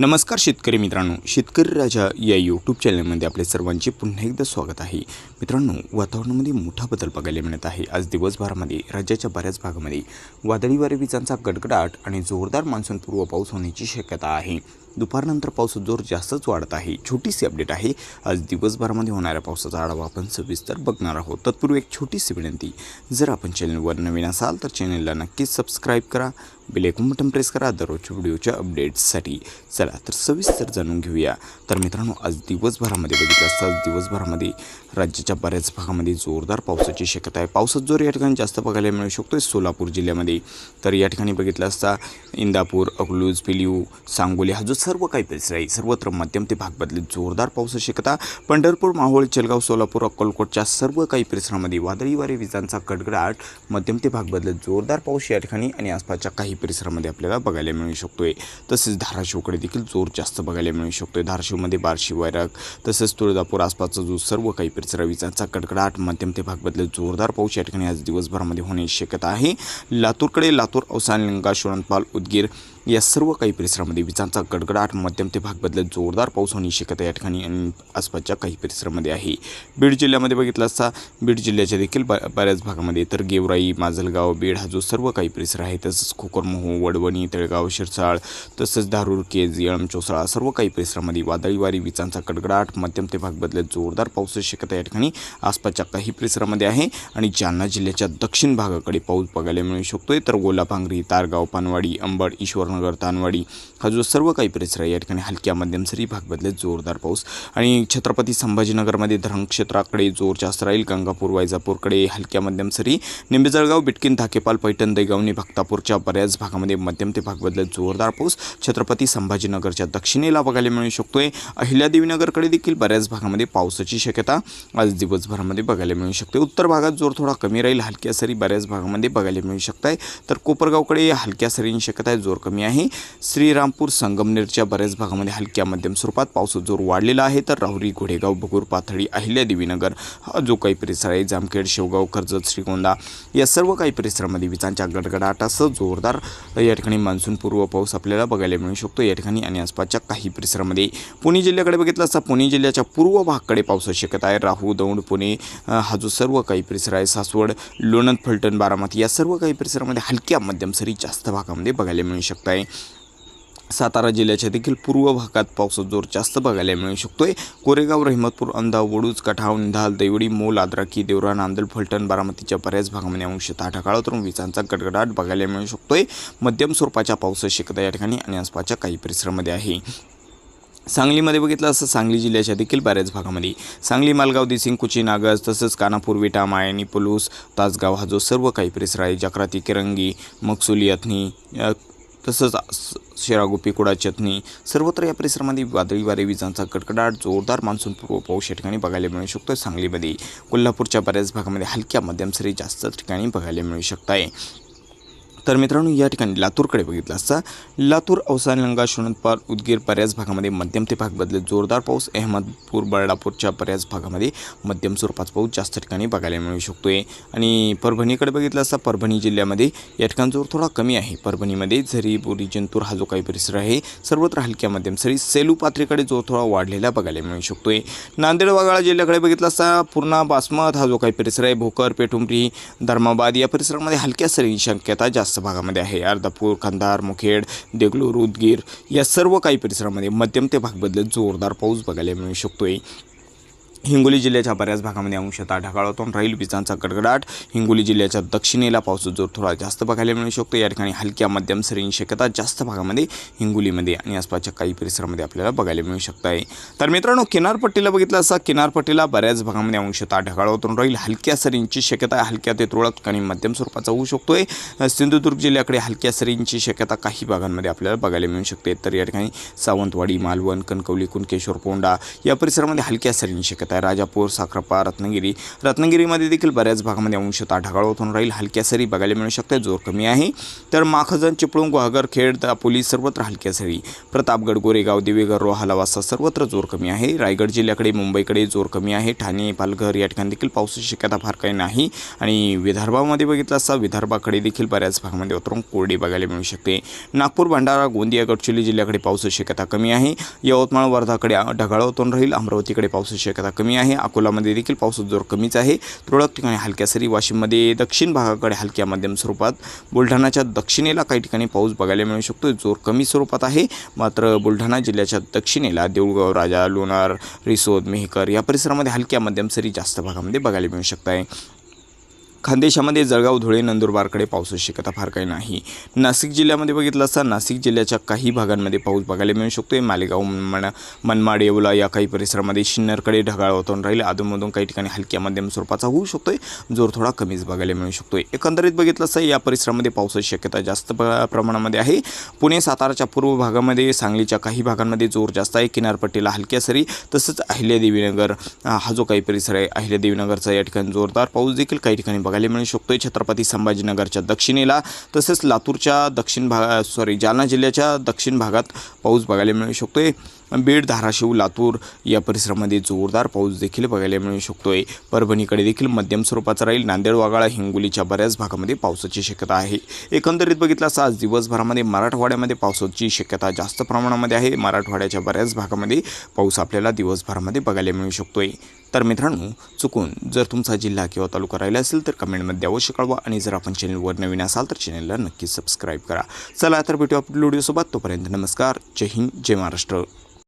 नमस्कार शेतकरी मित्रांनो शेतकरी राजा या यूट्यूब चॅनलमध्ये आपले सर्वांचे पुन्हा एकदा स्वागत आहे. मित्रांनो वातावरणामध्ये मोठा बदल बघायला मिळत आहे. आज दिवसभरामध्ये राज्याच्या बऱ्याच भागामध्ये वादळी वारे विजांचा गडगडाट आणि जोरदार मान्सूनपूर्व पाऊस होण्याची शक्यता आहे. दुपारनंतर पाऊस जोर जास्तच वाढत आहे. छोटीशी अपडेट आहे. आज दिवसभरामध्ये होणाऱ्या पावसाचा आढावा आपण सविस्तर बघणार आहोत. तत्पूर्वी एक छोटीशी विनंती. जर आपण चॅनलवर नवीन असाल तर चॅनलला नक्कीच सबस्क्राईब करा. बेलेकून बटन प्रेस करा. दररोजच्या व्हिडिओच्या अपडेट्ससाठी चला तर सविस्तर जाणून घेऊया. तर मित्रांनो आज दिवसभरामध्ये बघितलं असता. आज दिवसभरामध्ये राज्याच्या बऱ्याच भागामध्ये जोरदार पावसाची शक्यता आहे. पावसात जोर या ठिकाणी जास्त बघायला मिळू शकतो. सोलापूर जिल्ह्यामध्ये तर या ठिकाणी बघितलं असता इंदापूर अकलूज पिलिऊ सांगोली हा जो सर्व काही परिसर आहे सर्वत्र मध्यम ते भाग बदलत जोरदार पावसाची शक्यता पंढरपूर माहोळ जलगाव सोलापूर अक्कलकोटच्या सर्व काही परिसरामध्ये वादळी वारे विजांचा गडगडाट मध्यम ते भाग बदलत जोरदार पाऊस या ठिकाणी आणि आसपासच्या काही परिसरामध्ये आपल्याला बघायला मिळू शकतोय. तसेच धाराशिवकडे देखील जोर जास्त बघायला मिळू शकतोय. धाराशिवमध्ये बार्शी वैराग तसेच तुळजापूर आसपासचा जो सर्व काही परिसर आहे, विजांचा गडगडाट मध्यम ते भाग बदलत जोरदार पाऊस या ठिकाणी आज दिवसभरामध्ये होण्याची शक्यता आहे. लातूरकडे लातूर अवसान लिंगा शोणपाल उदगीर या सर्व काही परिसरामध्ये विजांचा गडगडाट मध्यम ते भाग बदलत जोरदार पाऊस होण्याची शक्यता या ठिकाणी आणि आसपासच्या काही परिसरामध्ये आहे. बीड जिल्ह्यामध्ये बघितलं असता बीड जिल्ह्याच्या देखील ब बऱ्याच भागामध्ये तर गेवराई माजलगाव बीड हा जो सर्व काही परिसर आहे तसंच खोकरमोहो वडवणी तळगाव शिरसाळ तसंच धारूर केज येळम चोसळा सर्व काही परिसरामध्ये वादळी वारी विजांचा कडकडाट मध्यम ते भाग बदलत जोरदार पावसाची शक्यता या ठिकाणी आसपासच्या काही परिसरामध्ये आहे. आणि जालना जिल्ह्याच्या दक्षिण भागाकडे पाऊस बघायला मिळू शकतोय. तर गोलाभांगरी तारगाव पानवाडी अंबड ईश्वरनगर तानवाडी हा जो सर्व काही परिसर आहे. या ठिकाणी हलक्या मध्यम सरी भाग बदलत जोरदार पाऊस. आणि छत्रपती संभाजीनगरमध्ये धरण क्षेत्राकडे जोर जास्त राहील. गंगापूर वायजापूरकडे हलक्या मध्यम सरी. निंबेजळगाव बिटकीन धाकेपाल पैठण दैगावणी भक्तापूरच्या बऱ्याच भागामध्ये मध्यम ते भाग बदलत जोरदार पाऊस. छत्रपती संभाजीनगरच्या दक्षिणेला बघायला मिळू शकतोय. अहिल्यादेवीनगरकडे देखील बऱ्याच भागामध्ये पावसाची शक्यता आज दिवसभरामध्ये बघायला मिळू शकते. उत्तर भागात जोर थोडा कमी राहील. हलक्या सरी बऱ्याच भागामध्ये बघायला मिळू शकत आहे तर कोपरगावकडे हलक्या सरींची शक्यता आहे. जोर कमी आहे. श्रीरामपूर संगमनेरच्या बऱ्याच भागामध्ये हलक्या मध्यम स्वरूपात पावसाचा जोर वाढलेला आहे. तर राहुरी घोडेगाव भगूर पाथडी अहिल्यादेवीनगर हा जो काही परिसर आहे जामखेड शेवगाव कर्जत श्रीगोंदा या सर्व काही परिसरामध्ये विजांच्या गडगडाटासह जोरदार या ठिकाणी मान्सूनपूर्व पाऊस आपल्याला बघायला मिळू शकतो. या ठिकाणी आणि आसपासच्या काही परिसरामध्ये पुणे जिल्ह्याकडे बघितलं असता पुणे जिल्ह्याच्या पूर्व भागाकडे पावसाची शक्यता आहे. राहू दौंड पुणे हा जो सर्व काही परिसर आहे सासवड लोणंद फलटण बारामती या सर्व काही परिसरामध्ये हलक्या मध्यम सरी जास्त भागामध्ये बघायला मिळू शकतात. आहे. सातारा जिल्ह्याच्या देखील पूर्व भागात पावसाचा जोर जास्त बघायला मिळू शकतोय. कोरेगाव रहिमतपूर अंधा वडूज कठाव निधाल दैवडी मोल आद्राकी देवरा नांदल फलटण बारामतीच्या बऱ्याच भागामध्ये अंशतः ढगाळ विजांचा गडगडाट बघायला मिळू शकतो आहे मध्यम स्वरूपाच्या पावसाची शक्यता या ठिकाणी आणि आसपासच्या काही परिसरामध्ये आहे. सांगलीमध्ये बघितलं असं सांगली जिल्ह्याच्या देखील बऱ्याच भागामध्ये. सांगली मालगाव दिसिंग कुची नागज तसंच कानापूर विटा मायणी पुलूस तासगाव हा जो सर्व काही परिसर आहे जकराती किरंगी मकसुली अथनी तसंच स- शेरागोपी कुडा चटणी सर्वत्र या परिसरामध्ये वादळी वारे विजांचा कडकडाट जोरदार मान्सूनपूर्व पाऊस या ठिकाणी बघायला मिळू शकतो सांगलीमध्ये कोल्हापूरच्या बऱ्याच भागामध्ये हलक्या मध्यम सरी जास्त ठिकाणी बघायला मिळू शकत आहे तर मित्रांनो या ठिकाणी लातूरकडे बघितलं असता लातूर अवसान लंगा शोणतपाल उदगीर बऱ्याच भागामध्ये मध्यम ते भाग बदलत जोरदार पाऊस अहमदपूर बर्डापूरच्या बऱ्याच भागामध्ये मध्यम स्वरूपाचा पाऊस जास्त ठिकाणी बघायला मिळू शकतोय. आणि परभणीकडे बघितलं असता परभणी जिल्ह्यामध्ये या ठिकाणी जोर थोडा कमी आहे. परभणीमध्ये झरी बोरी जंतूर हा जो काही परिसर आहे सर्वत्र हलक्या मध्यम सरी सेलू पात्रेकडे जोर थोडा वाढलेला बघायला मिळू शकतोय. नांदेड वागाळा जिल्ह्याकडे बघितलं असता पूर्णा बासमत हा जो काही परिसर आहे भोकर पेठुंबरी धर्माबाद या परिसरामध्ये हलक्या सरी शक्यता जास्त भागामध्ये आहे. अर्धापूर खंदार मुखेड देगलूर उदगीर या सर्व काही परिसरामध्ये मध्यम ते भाग बदलत जोरदार पाऊस बघायला मिळू शकतोय. हिंगोली जिल्ह्याच्या बऱ्याच भागामध्ये अंशतः ढगाळ होतो राहील विजांचा गडगडाट. हिंगोली जिल्ह्याच्या दक्षिणेला पावसाचा जोर थोडा जास्त बघायला मिळू शकतो. या ठिकाणी हलक्या मध्यम सरींची शक्यता जास्त भागामध्ये हिंगोलीमध्ये आणि आसपासच्या काही परिसरामध्ये आपल्याला बघायला मिळू शकत आहे. तर मित्रांनो किनारपट्टीला बघितलं असता किनारपट्टीला बऱ्याच भागामध्ये अंशतः ढगाळातून राहील हलक्या सरींची शक्यता हलक्या ते तुरळक आणि मध्यम स्वरूपाचा होऊ शकतोय सिंधुदुर्ग जिल्ह्याकडे हलक्या सरींची शक्यता काही भागांमध्ये आपल्याला बघायला मिळू शकते. तर या ठिकाणी सावंतवाडी मालवण कणकवली कुणकेश्वर पोंडा या परिसरामध्ये हलक्या सरींची शक्यता शक्यता आहे. राजापूर साखरपा रत्नागिरी. रत्नागिरीमध्ये देखील बऱ्याच भागामध्ये अंशतः ढगाळ होतून राहील. हलक्या सरी बघायला मिळू शकते. जोर कमी आहे. तर माखजन चिपळूण गुहागर खेड दापोली सर्वत्र हलक्या सरी. प्रतापगड गोरेगाव दिवेगर रोहा लवासा सर्वत्र जोर कमी आहे. रायगड जिल्ह्याकडे मुंबईकडे जोर कमी आहे. ठाणे पालघर या ठिकाणी देखील पावसाची शक्यता फार काही नाही. आणि विदर्भामध्ये बघितलं असता विदर्भाकडे देखील बऱ्याच भागामध्ये उतरून कोरडी बघायला मिळू शकते. नागपूर भंडारा गोंदिया गडचिरोली जिल्ह्याकडे पावसाची शक्यता कमी आहे. यवतमाळ वर्धाकडे ढगाळ होतून राहील. अमरावतीकडे पावसाची शक्यता कमी आहे. अकोलामध्ये देखील पावसाचा जोर कमीच आहे. तुरळक ठिकाणी हलक्या सरी वाशिममध्ये दक्षिण भागाकडे हलक्या मध्यम स्वरूपात. बुलढाणाच्या दक्षिणेला काही ठिकाणी पाऊस बघायला मिळू शकतो जोर कमी स्वरूपात आहे. मात्र बुलढाणा जिल्ह्याच्या दक्षिणेला देऊळगाव राजा लोणार रिसोद मेहकर या परिसरामध्ये हलक्या मध्यम सरी जास्त भागामध्ये बघायला मिळू शकत आहे खानदेशामध्ये जळगाव धुळे नंदुरबारकडे पावसाची शक्यता फार काही नाही. नाशिक जिल्ह्यामध्ये बघितलं असता नाशिक जिल्ह्याच्या काही भागांमध्ये पाऊस बघायला मिळू शकतो मालेगाव मन मनमाड येवला या काही परिसरामध्ये शिन्नरकडे ढगाळ होतून राहील. अधूनमधून काही ठिकाणी हलक्या मध्यम स्वरूपाचा होऊ शकतोय. जोर थोडा कमीच बघायला मिळू शकतोय. एकंदरीत बघितलं असता या परिसरामध्ये पावसाची शक्यता जास्त प- प्रमाणामध्ये आहे. पुणे साताराच्या पूर्व भागामध्ये सांगलीच्या काही भागांमध्ये जोर जास्त आहे. किनारपट्टीला हलक्या सरी तसंच अहिल्यादेवीनगर हा जो काही परिसर आहे अहिल्यादेवीनगरचा या ठिकाणी जोरदार पाऊस देखील काही ठिकाणी बघायला मिळू शकतोय छत्रपती संभाजीनगरच्या दक्षिणेला. तसेच लातूरच्या दक्षिण भागा सॉरी जालना जिल्ह्याच्या दक्षिण भागात पाऊस बघायला मिळू शकतोय. बीड धाराशिव लातूर या परिसरामध्ये जोरदार पाऊस देखील बघायला मिळू शकतो आहे परभणीकडे देखील मध्यम स्वरूपाचा राहील नांदेड वागाळा हिंगोलीच्या बऱ्याच भागामध्ये पावसाची शक्यता आहे. एकंदरीत बघितलं आज दिवसभरामध्ये मराठवाड्यामध्ये पावसाची शक्यता जास्त प्रमाणामध्ये आहे. मराठवाड्याच्या बऱ्याच भागामध्ये पाऊस आपल्याला दिवसभरामध्ये बघायला मिळू शकतो आहे तर मित्रांनो चुकून जर तुमचा जिल्हा किंवा तालुका राहिला असेल तर कमेंटमध्ये अवश्य कळवा आणि जर आपण चॅनलवर नवीन असाल तर चॅनलला नक्की सबस्क्राईब करा. चला तर भेटू आपल्या व्हिडिओसोबत. तोपर्यंत नमस्कार. जय हिंद जय महाराष्ट्र.